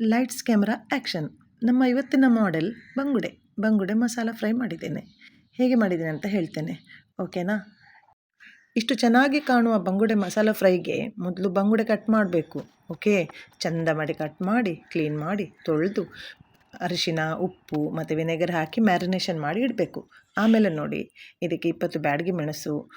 Lights camera action ನಮ್ಮ ಇವತ್ತಿನ model ಬಂಗುಡೆ. ಬಂಗುಡೆ ಮಸಾಲ ಫ್ರೈ ಮಾಡಿದ್ದೇನೆ. ಹೇಗೆ ಮಾಡಿದ್ದೇನೆ ಅಂತ ಹೇಳ್ತೇನೆ. ಓಕೆನಾ ಇಷ್ಟು ಚೆನ್ನಾಗಿ ಕಾಣುವ ಬಂಗುಡೆ ಮಸಾಲ ಫ್ರೈಗೆ ಮೊದಲು ಬಂಗುಡೆ ಕಟ್ ಮಾಡಬೇಕು. ಓಕೆ ಚಂದ ಮಾಡಿ ಕಟ್ ಮಾಡಿ ಕ್ಲೀನ್ ಮಾಡಿ, ತೊಳೆದು ಅರಿಶಿನ, ಉಪ್ಪು ಮತ್ತು ವಿನೆಗರ್ ಹಾಕಿ ಮ್ಯಾರಿನೇಷನ್ ಮಾಡಿ ಇಡಬೇಕು. ಆಮೇಲೆ ನೋಡಿ, ಇದಕ್ಕೆ ಇಪ್ಪತ್ತು ಬ್ಯಾಡಗಿ ಮೆಣಸು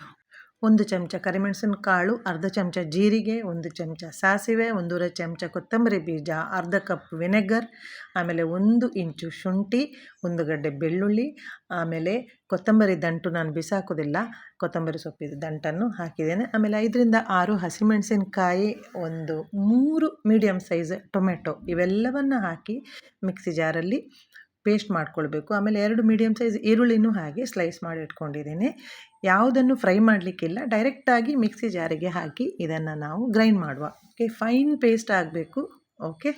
ಒಂದು ಚಮಚ ಕರಿಮೆಣಸಿನ ಕಾಳು ಅರ್ಧ ಚಮಚ ಜೀರಿಗೆ, ಒಂದು ಚಮಚ ಸಾಸಿವೆ, ಒಂದೂವರೆ ಚಮಚ ಕೊತ್ತಂಬರಿ ಬೀಜ, ಅರ್ಧ ಕಪ್ ವಿನೆಗರ್, ಆಮೇಲೆ ಒಂದು ಇಂಚು ಶುಂಠಿ, ಒಂದು ಗಡ್ಡೆ ಬೆಳ್ಳುಳ್ಳಿ, ಆಮೇಲೆ ಕೊತ್ತಂಬರಿ ದಂಟು ನಾನು ಬಿಸಾಕೋದಿಲ್ಲ ಕೊತ್ತಂಬರಿ ಸೊಪ್ಪಿದ ದಂಟನ್ನು ಹಾಕಿದ್ದೇನೆ. ಆಮೇಲೆ ಐದರಿಂದ ಆರು ಹಸಿಮೆಣಸಿನಕಾಯಿ, ಒಂದು ಮೂರು ಮೀಡಿಯಮ್ ಸೈಜ್ ಟೊಮೆಟೊ ಇವೆಲ್ಲವನ್ನು ಹಾಕಿ ಮಿಕ್ಸಿ ಜಾರಲ್ಲಿ ಪೇಸ್ಟ್ ಮಾಡ್ಕೊಳ್ಬೇಕು. ಆಮೇಲೆ ಎರಡು ಮೀಡಿಯಮ್ ಸೈಜ್ ಈರುಳ್ಳಿನೂ ಹಾಗೆ ಸ್ಲೈಸ್ ಮಾಡಿ ಇಟ್ಕೊಂಡಿದ್ದೀನಿ. ಯಾವುದನ್ನು ಫ್ರೈ ಮಾಡಲಿಕ್ಕಿಲ್ಲ. ಡೈರೆಕ್ಟಾಗಿ ಮಿಕ್ಸಿ ಜಾರಿಗೆ ಹಾಕಿ ಇದನ್ನು ನಾವು ಗ್ರೈಂಡ್ ಮಾಡುವ. ಓಕೆ ಫೈನ್ ಪೇಸ್ಟ್ ಆಗಬೇಕು. ಓಕೆ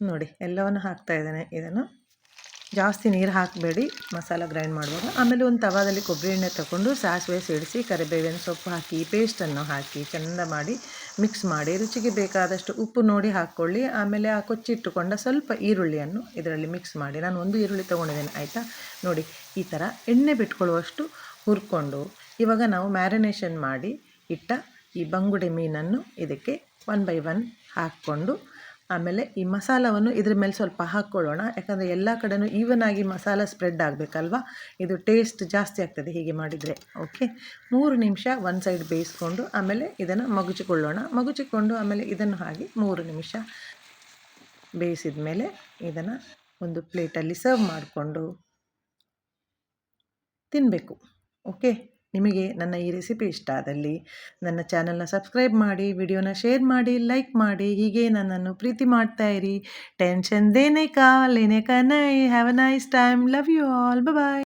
ನೋಡಿ, ಎಲ್ಲವನ್ನು ಹಾಕ್ತಾ ಇದ್ದೇನೆ ಇದನ್ನು. ಜಾಸ್ತಿ ನೀರು ಹಾಕಬೇಡಿ, ಮಸಾಲ ಗ್ರೈಂಡ್ ಮಾಡುವಾಗ ಆಮೇಲೆ ಒಂದು ತವಾದಲ್ಲಿ ಕೊಬ್ಬರಿ ಎಣ್ಣೆ ತಗೊಂಡು ಸಾಸಿವೆ ಸಿಡಿಸಿ ಕರಿಬೇವಿನ ಸೊಪ್ಪು ಹಾಕಿ ಪೇಸ್ಟನ್ನು ಹಾಕಿ ಚೆಂದ ಮಾಡಿ ಮಿಕ್ಸ್ ಮಾಡಿ, ರುಚಿಗೆ ಬೇಕಾದಷ್ಟು ಉಪ್ಪು ನೋಡಿ ಹಾಕ್ಕೊಳ್ಳಿ. ಆಮೇಲೆ ಆ ಕೊಚ್ಚಿಟ್ಟುಕೊಂಡ ಸ್ವಲ್ಪ ಈರುಳ್ಳಿಯನ್ನು ಇದರಲ್ಲಿ ಮಿಕ್ಸ್ ಮಾಡಿ. ನಾನು ಒಂದು ಈರುಳ್ಳಿ ತೊಗೊಂಡಿದ್ದೇನೆ, ಆಯಿತಾ? ನೋಡಿ, ಈ ಥರ ಎಣ್ಣೆ ಬಿಟ್ಕೊಳ್ಳುವಷ್ಟು ಹುರ್ಕೊಂಡು ಇವಾಗ ನಾವು ಮ್ಯಾರಿನೇಷನ್ ಮಾಡಿ ಇಟ್ಟ ಈ ಬಂಗುಡೆ ಮೀನನ್ನು ಇದಕ್ಕೆ ಒನ್ ಬೈ ಒನ್ ಹಾಕ್ಕೊಂಡು ಆಮೇಲೆ ಈ ಮಸಾಲವನ್ನು ಇದ್ರ ಮೇಲೆ ಸ್ವಲ್ಪ ಹಾಕ್ಕೊಳ್ಳೋಣ. ಯಾಕಂದರೆ ಎಲ್ಲ ಕಡೆಯೂ ಈವನ್ ಆಗಿ ಮಸಾಲ ಸ್ಪ್ರೆಡ್ ಆಗಬೇಕಲ್ವ? ಇದು ಟೇಸ್ಟ್ ಜಾಸ್ತಿ ಆಗ್ತದೆ ಹೀಗೆ ಮಾಡಿದರೆ. ಓಕೆ ಮೂರು ನಿಮಿಷ ಒಂದು ಸೈಡ್ ಬೇಯಿಸ್ಕೊಂಡು ಆಮೇಲೆ ಇದನ್ನು ಮಗುಚಿಕೊಳ್ಳೋಣ. ಮಗುಚಿಕೊಂಡು ಆಮೇಲೆ ಇದನ್ನು ಹಾಗೆ ಮೂರು ನಿಮಿಷ ಬೇಯಿಸಿದ ಮೇಲೆ ಇದನ್ನು ಒಂದು ಪ್ಲೇಟಲ್ಲಿ ಸರ್ವ್ ಮಾಡಿಕೊಂಡು ತಿನ್ನಬೇಕು ಓಕೆ ನಿಮಗೆ ನನ್ನ ಈ ರೆಸಿಪಿ ಇಷ್ಟ ಆದಲ್ಲಿ ನನ್ನ ಚಾನಲ್ನ ಸಬ್ಸ್ಕ್ರೈಬ್ ಮಾಡಿ, ವಿಡಿಯೋನ ಶೇರ್ ಮಾಡಿ, ಲೈಕ್ ಮಾಡಿ, ಹೀಗೆ ನನ್ನನ್ನು ಪ್ರೀತಿ ಮಾಡ್ತಾ ಇರಿ. ಟೆನ್ಷನ್ ದೇನೆ ಕಾ ಲೇನೆ ಕಾ ನೈ have a nice time love you all bye